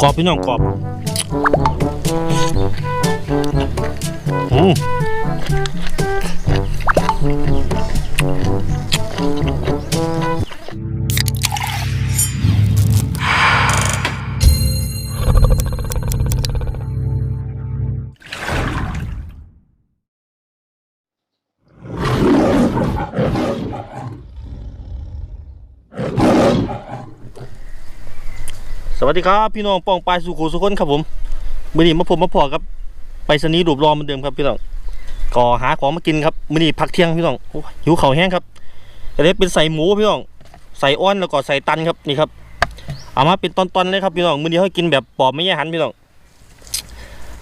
กรอบพี่น้องกรอบอืม สวัสดีครับพี่น้องปองปลายสุขุสุขคนครับผมมือนี้มาผมมาพอครับไปสนีรูปรอเหมือนเดิมครับพี่น้องก็หาของมากินครับมือนี้พักเที่ยงพี่น้องหิวเข่าแห้งครับแต่นี้เป็นใส่หมูพี่น้องใส่อ้อนแล้วก็ใส่ตันครับนี่ครับเอามาเป็นตอนๆเลยครับพี่น้องมือนี้เขากินแบบปอบไม่แย่หันพี่น้อง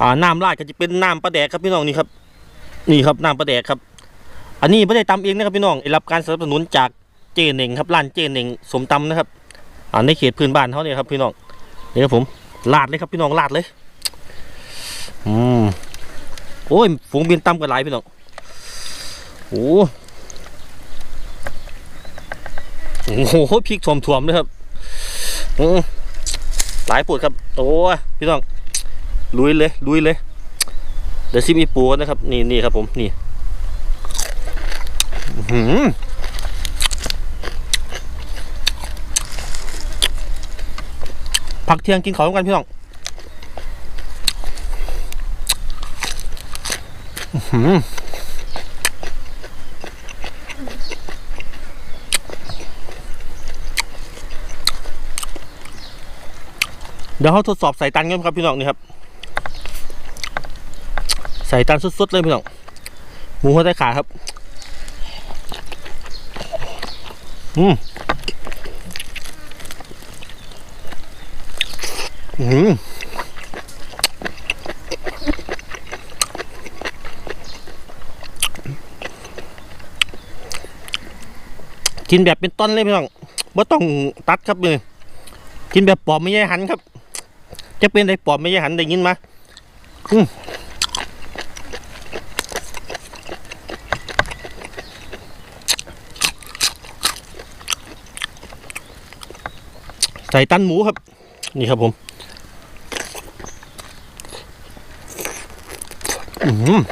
อ่าน้ำราดก็จะเป็นน้ำปลาแดกครับพี่น้องนี่ครับ นี่ครับน้ำปลาแดกครับ อันนี้ไม่ได้ตำเองนะครับพี่น้องได้รับการสนับสนุนจากเจเน่งครับร้านเจเน่งสมตำนะครับในเขตพื้นบ้านเขาเนี่ยครับพี่น้อง นี่ครับผมลาดเลยครับพี่น้องลาดเลย อืมโอ้ยฝูงบินต่ำกันหลายพี่น้องโอ้โอ้โหพริกถ่วมๆเลยครับอืมหลายปวดครับโอ้พี่น้องลุยเลยลุยเลยเดี๋ยวซิมอีปูกันนะครับ นี่นี่ครับผมนี่ อื้อหือ ผักเที่ยงกินของกันพี่น้องเดี๋ยวเขาทดสอบใส่ตันกันครับพี่น้องนี่ครับใส่ตันสุดๆเลยพี่น้องหมูหัวใจขาครับ อืม อืมกินแบบเป็นต้นเลยพี่น้องว่ต้องตัดครับเลยกินแบบปอบไม่ใช่หันครับ จะเป็นไอ้ปอบไม่ใช่หันได้ยินมาอืมใส่ตันหมูครับ นี่ครับผม อืม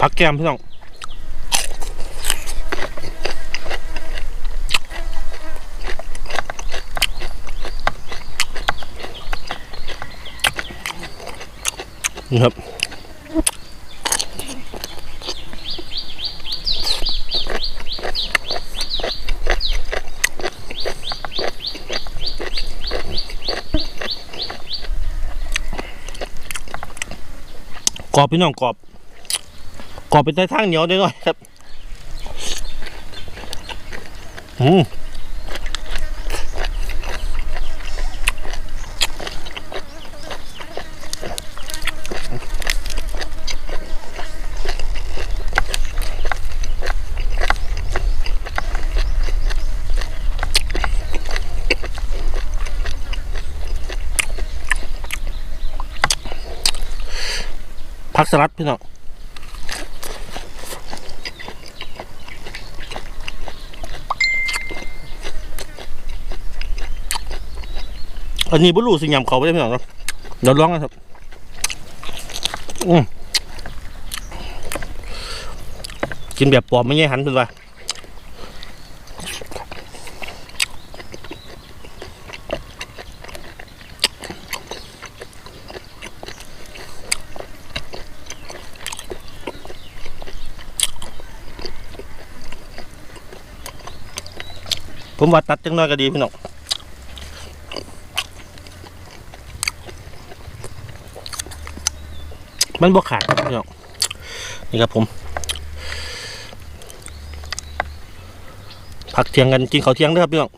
ผักแกมพี่น้องนี่ครับ กรอบพี่น้องกรอบกรอบเป็นได้ทางเหนียวด้หน่อยครับ อืม พักสลัดพี่น้องอันนี้บุรุษสิยำเขาไม่ได้พี่น้องครับเดี๋ยวลองนะครับกินแบบปอบไม่ใช่หันเป็นว่า ผมว่าตัดจังน้อยก็ดีพี่น้องมันบวขาดพี่น้องนี่ครับผมผักเทียงกันกินเขาเทียงเด้ครับพี่น้อง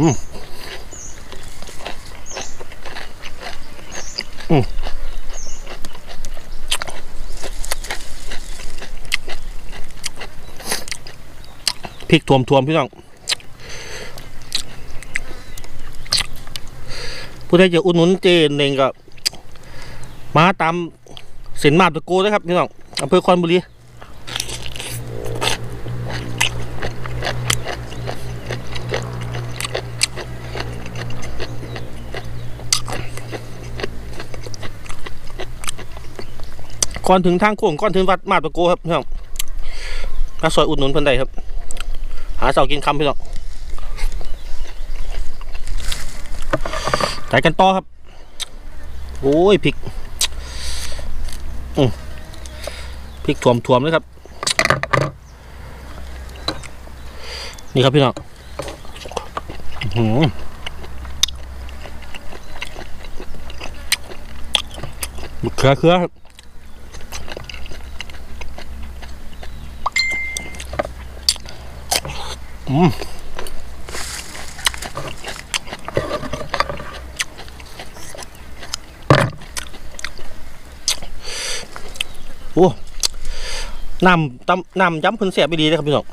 อืมพริกทวมทวมพี่น้องผู้ใดจะอุดหนุนเจนเองก็มาตามเส้นมาตะโกนะครับพี่น้องอำเภอคอนบุรี ก่อนถึงทางโค้งก่อนถึงวัดมาบตะโกครับพี่น้องมาซอยอุดหนุนเพิ่นได้ครับ หาเสากินคำพี่น้องไปกันต่อครับ โอ้ยพริกพริกถ่วมถ่วมๆเลยครับ นี่ครับพี่น้องอื้อหือเขือเขือครับ อืมโอ้น้ำตำน้ำย้ำเพิ่นเสียบไปดีเลยครับพี่น้อง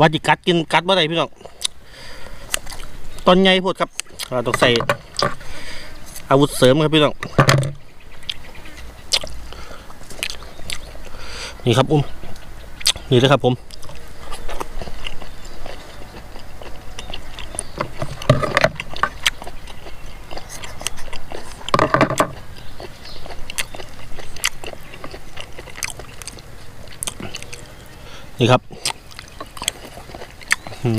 ว่าจิกัดกินกัดบ่ได้พี่น้องตอนใหญ่พดครับเราต้องใส่อาวุธเสริมครับพี่น้องนี่ครับอุ้มนี่เลยครับผม นี่ครับ หืม โอ้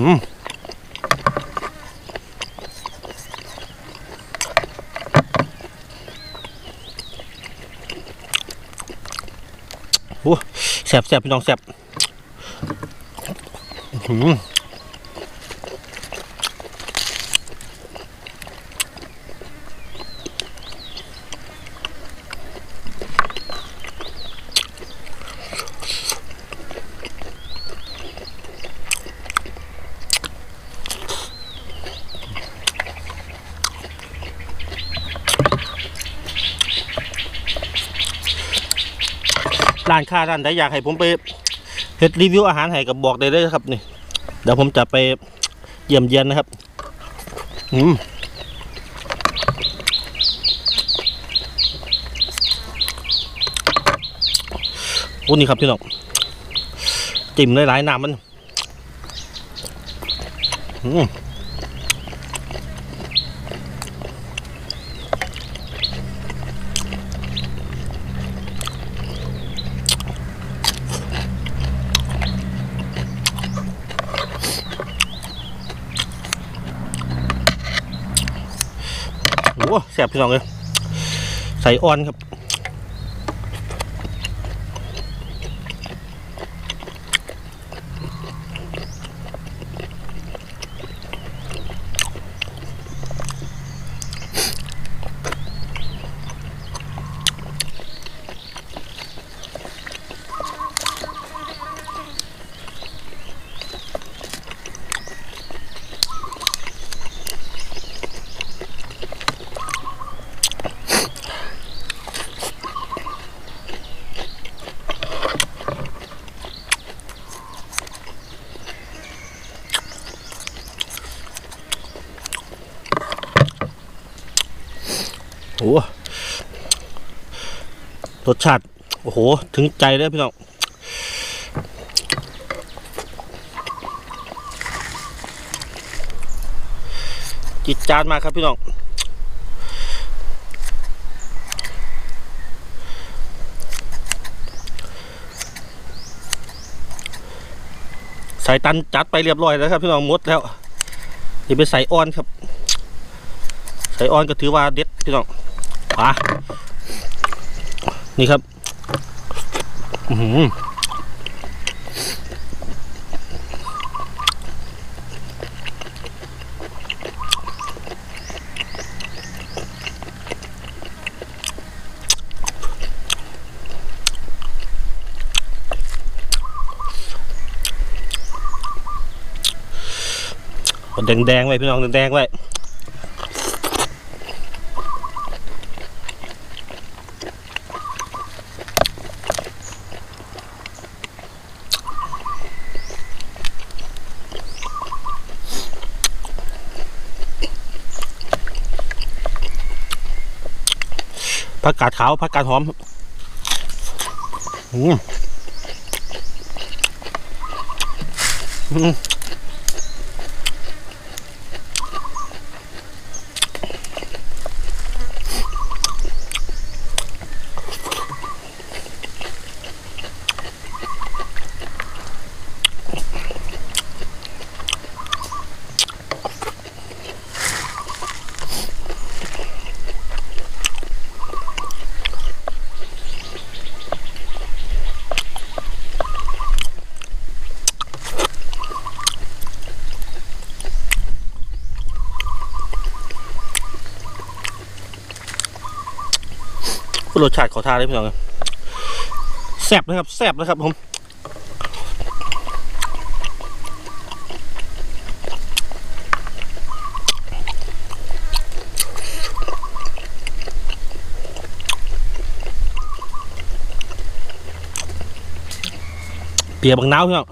แสบแสบพี่น้องแสบหืม ร้านค้าร้านใดอยากให้ผมไปเฮ็ดรีวิวอาหารให้กับบอกได้เลยครับนี่เดี๋ยวผมจะไปเยี่ยมเยียนนะครับอืมโอ้นี่ครับพี่น้องจิ้มหลายๆน้ำมันอืมโอ้ แสบพี่น้องเลยใส่อ่อนครับ โอ้รสชาติ โอ้โห ถึงใจเลยพี่น้องจิตจานมาครับพี่น้องใส่ตันจัดไปเรียบร้อยแล้วครับพี่น้องหมดแล้วนี่เป็นใส่อ่อนครับ ใส่อ่อนก็ถือว่าเด็ดพี่น้องอะนี่ครับอือหือแดงแดงๆไว้พี่น้องแดงๆไว้ ผักกาดขาวผักกาดหอมอืม อืมรสชาติขอทานได้พี่น้องแซ่บนะครับแซ่บนะครับผมเปียบางน้าวพี่น้อง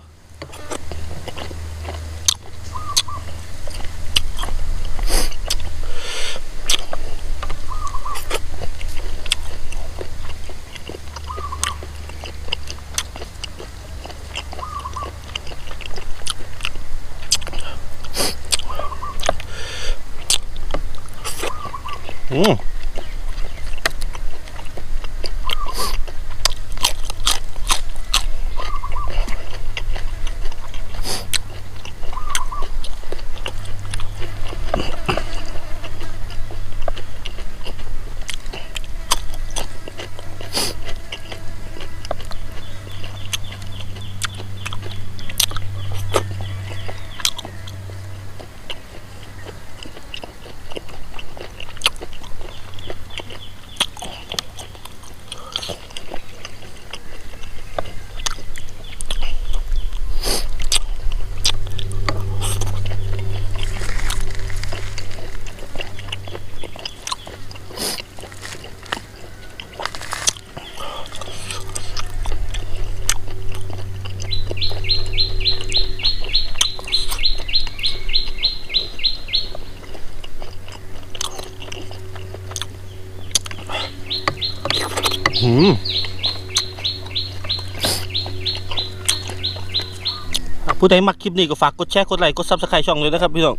ผู้ใดมักคลิปนี้ก็ฝากกดแชร์กดไลค์กดซับสไครต์ช่องเลยนะครับพี่น้อง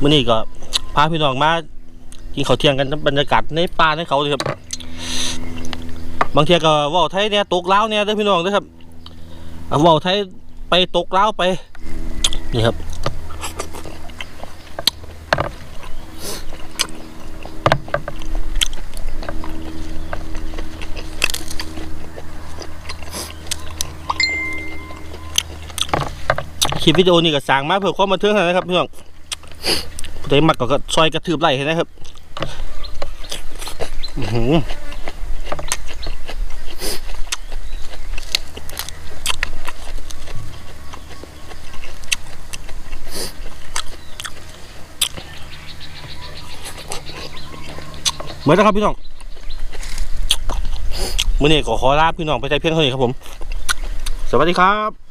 มื้อนี้ก็พาพี่น้องมากินข้าวเที่ยงกันบรรยากาศในป่าในเขาเลยครับ บางเทีก็ว่าวไทยเนี่ยตกเล้าเนี่ยเด้อพี่น้องเด้ครับเอาวไทยไปตกเล้าไปนี่ครับ ลิปวิดีโอนี้ก็สร้างมาเพื่อความบันเทิงเท่านั้นนะครับพี่น้องผู้ใดมักก็ซอยกระทืบไหล่ให้นะครับหือเหมือนนะครับพี่น้องมื่อนี้ก็ขอลาพี่น้องไปใจเพียงเท่านี้ครับผม สวัสดีครับ